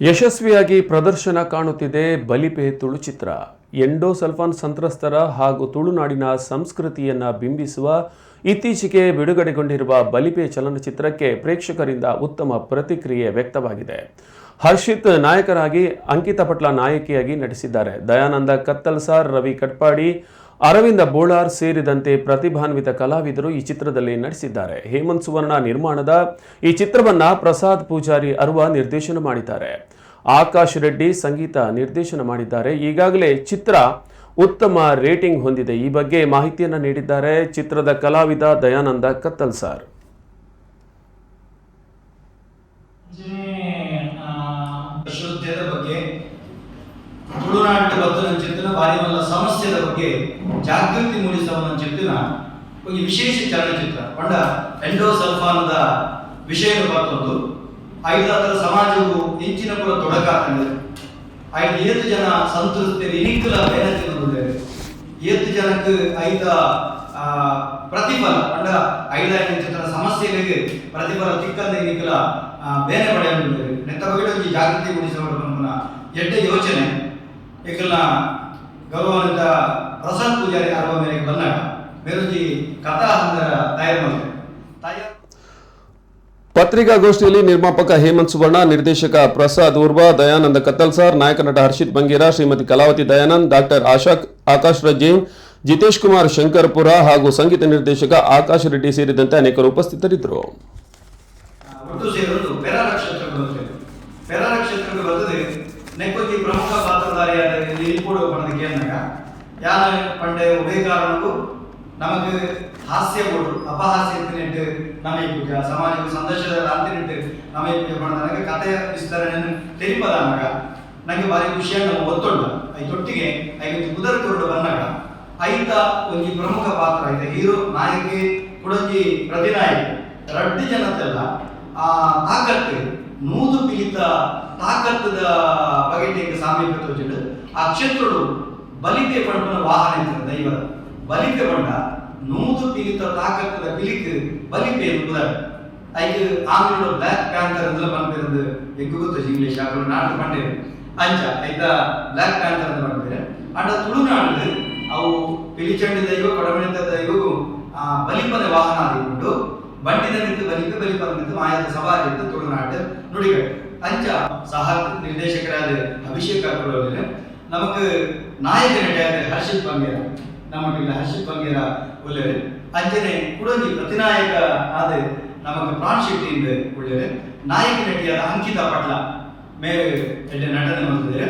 ಯಶಸ್ವಿಯಾಗಿ ಪ್ರದರ್ಶನ ಕಾಣುತ್ತಿದೆ ಬಲಿಪೆ ತುಳು ಚಿತ್ರ. ಎಂಡೋಸಲ್ಫಾನ್ ಸಂತ್ರಸ್ತರ ಹಾಗೂ ತುಳುನಾಡಿನ ಸಂಸ್ಕೃತಿಯನ್ನು ಬಿಂಬಿಸುವ, ಇತ್ತೀಚೆಗೆ ಬಿಡುಗಡೆಗೊಂಡಿರುವ ಬಲಿಪೆ ಚಲನಚಿತ್ರಕ್ಕೆ ಪ್ರೇಕ್ಷಕರಿಂದ ಉತ್ತಮ ಪ್ರತಿಕ್ರಿಯೆ ವ್ಯಕ್ತವಾಗಿದೆ. ಹರ್ಷಿತ್ ನಾಯಕರಾಗಿ ಅಂಕಿತ ಪಟ್ಲ ನಾಯಕಿಯಾಗಿ ನಟಿಸಿದ್ದಾರೆ. ದಯಾನಂದ ಕತ್ತಲ್ಸಾರ್, ರವಿ ಕಟ್ಪಾಡಿ ಅರವಿಂದ ಬೋಳಾರ್ ಸೇರಿದಂತೆ ಪ್ರತಿಭಾನ್ವಿತ ಕಲಾವಿದರು ಈ ಚಿತ್ರದಲ್ಲಿ ನಟಿಸಿದ್ದಾರೆ. ಹೇಮಂತ್ ಸುವರ್ಣ ನಿರ್ಮಾಣದ ಈ ಚಿತ್ರವನ್ನ ಪ್ರಸಾದ್ ಪೂಜಾರಿ ಅರುವ ನಿರ್ದೇಶನ ಮಾಡಿದ್ದಾರೆ. ಆಕಾಶ್ ರೆಡ್ಡಿ ಸಂಗೀತ ನಿರ್ದೇಶನ ಮಾಡಿದ್ದಾರೆ. ಈಗಾಗಲೇ ಚಿತ್ರ ಉತ್ತಮ ರೇಟಿಂಗ್ ಹೊಂದಿದೆ. ಈ ಬಗ್ಗೆ ಮಾಹಿತಿಯನ್ನು ನೀಡಿದ್ದಾರೆ ಚಿತ್ರದ ಕಲಾವಿದ ದಯಾನಂದ ಕತ್ತಲ್ ಸರ್. ಬಗ್ಗೆ ತುಳುನಾಡಿನ ಅಂತ ಚಿಂತನ ಬಾರಿ ಮಲ್ಲ ಸಮಸ್ಯೆದ ಬಗ್ಗೆ ಜಾಗೃತಿ ಮೂಡಿಸುವ ಚಿಂತನ ಒಂದು ವಿಶೇಷ ಚಲನಚಿತ್ರ. ಪಂಡ ಎಂಡೋಸಲ್ಫಾನದ ವಿಷಯ ಬರ್ತೊಂದು ಐದಾತರ ಸಮಾಜವು ಹೆಚ್ಚಿನ ಪುರ ತೊಡಕಾಗ್ತದೆ. ಐದು ಏತು ಜನ ಸಂತೃಪ್ತಿ ಇನಿಕ್ಕಲ ಬೇರೆ ಏತು ಜನಕ್ಕೆ ಐದ ಪ್ರತಿಫಲ. ಪಂಡ ಐದಾಯಿನ ಚಿತ್ರ ಸಮಸ್ಯೆಗಳಿಗೆ ಪ್ರತಿಫಲ ತಿಕ್ಕಂದ ಇನಿಕ್ಕಲ ಬೇರೆ ಪಡೆಯುವುದು ನೆತ್ತ ಬಗ್ಗೆ ಜಾಗೃತಿ ಮೂಡಿಸುವ ಎಡ್ಡೆ ಯೋಚನೆ. ಏಕಲ್ನ ಗೌರವಾನ್ವಿತ ಪ್ರಸಾದ್ ಪೂಜಾರಿ ಅರ್ವ ಮೇರೆಗೆ ಬಂದಾಗ ಮೇರುಜಿ ಕಥಾ ಹಂದರ ತಯಾರು ಮಾಡಿದೆ ತಯಾರು ಪತ್ರಿಕಾಗೋಷ್ಠಿಯಲ್ಲಿ ನಿರ್ಮಾಪಕ ಹೇಮಂತ್ ಸುವರ್ಣ ನಿರ್ದೇಶಕ ಪ್ರಸಾದ್ ಉರ್ವ ದಯಾನಂದ ಕತ್ತಲ್ಸಾರ್ ನಾಯಕ ನಟ ಹರ್ಷಿತ್ ಬಂಗೀರ ಶ್ರೀಮತಿ ಕಲಾವತಿ ದಯಾನಂದ್ ಡಾಕ್ಟರ್ ಆಶಾ ಆಕಾಶ್ ರಜ್ಜಿ ಜಿತೇಶ್ ಕುಮಾರ್ ಶಂಕರ್ಪುರ ಹಾಗೂ ಸಂಗೀತ ನಿರ್ದೇಶಕ ಆಕಾಶ್ ರೆಡ್ಡಿ ಸೇರಿದಂತೆ ಅನೇಕರು ಉಪಸ್ಥಿತರಿದ್ದರು. ಒಟ್ಟು ಸೇರಲು ಪೆರಾ ನಕ್ಷತ್ರಗಳು ಪೆರ ನಕ್ಷತ್ರಗಳು ನೆಕ್ಕೊಂದಿ ಪ್ರಮುಖ ಪಾತ್ರಧಾರಿಯಾದ ನಿಲ್ಪುಡು ಪಣದಕ್ಕೆ ಅಂದಾಗ ಯಾನ ಪಂಡೆ ಉಭಯ ಕಾರಣಕ್ಕೂ ನಮಗೆ ಹಾಸ್ಯ ಬೋಡು ಅಪಹಾಸ್ಯ ಅಂತಿನಿಟ್ಟು ನಮಗೆ ಸಮಾಜದ ಸಂದರ್ಶನದ ಅಂತಿನಿಟ್ಟು ನಮಗೆ ಪಣದಾಗ ಕಥೆಯ ವಿಸ್ತರಣೆಯನ್ನು ತೆರಿಪದ ನನಗೆ ನಂಗೆ ಭಾರಿ ಖುಷಿಯಾಗಿ ನಮ್ಮ ಒತ್ತೊಂಡ ಐತೊಟ್ಟಿಗೆ ಐದು ಕುದರ ಕೊರಡು ಬಂದಾಗ ಐತ ಒಂಜಿ ಪ್ರಮುಖ ಪಾತ್ರ ಐತೆ ಹೀರೋ ನಾಯಕಿ ಕುಡಂಜಿ ಪ್ರತಿನಾಯಕ. ರಡ್ಡಿ ಜನತೆಲ್ಲ ಆ ತಾಕತ್ತು ನೂದು ಪಿಲಿತ ತಾಕತ್ತದ ಬಗೆಟಿಗೆ ಸಾಮೀಪ್ಯ ತೋಚಿಡು ಆ ಕ್ಷೇತ್ರಡು ಬಲಿತೆ ಪಂಪನ ವಾಹನ ಇರ್ತದೆ ದೈವ ಬಲಿತೆ ಪಂಡ ನೂದು ಪಿಲಿತ ತಾಕತ್ತದ ಬಲಿತೆ ಎಂಬುದಾರೆ ಐದು ಆಂಗ್ಲ ಬ್ಲಾಕ್ ಪ್ಯಾಂಥರ್ ಅಂದ್ರೆ ಪಂಪಿರಂದು ಎಗ್ಗು ಗೊತ್ತು ಇಂಗ್ಲಿಷ್ ಅವರು ನಾಟಕ ಪಂಡೇರು ಅಂಚ ಐತ ಬ್ಲಾಕ್ ಪ್ಯಾಂಥರ್ ಅಂತ ಪಂಪೇರು ಅಂಡ ತುಳುನಾಡು ಅವು ಪಿಲಿಚಂಡಿ ದೈವ ಆ, ಬಲಿಪನ ವಾಹನ ಆದಿಕೊಂಡು ಬಂಡಿನ ನಿಂತು ಬಲಿಪೆ ಬಲಿಪನ ನಿಂತು ಮಾಯಾದ ಸವಾರಿ ಇತ್ತು ತುಳುನಾಡು ನುಡಿಗಳು ಅಂಚ ಸಹ ನಿರ್ದೇಶಕರಾದ ಅಭಿಷೇಕ್ ಹಾಕೊಳ್ಳೋದಿಲ್ಲ ನಮಕ್ ನಾಯಕ ನಟಿಯಾದ ಹರ್ಷಿತ್ ಬಂಗೇರ ನಮಗಿಲ್ಲ ಹರ್ಷಿತ್ ಬಂಗೇರ ಒಳ್ಳೆಯರು ಅಂಚನೆ ಕುಡಂಜಿ ಪ್ರತಿನಾಯಕ ಆದ ನಮಕ್ ಪ್ರಾಣ್ ಶೆಟ್ಟಿಯಿಂದ ಒಳ್ಳೆಯರು ನಾಯಕ ನಟಿಯಾದ ಅಂಕಿತಾ ಪಟ್ಲ ಮೇಲೆ ಎಡ್ಡೆ ನಟನೆ ಬಂದಿದೆ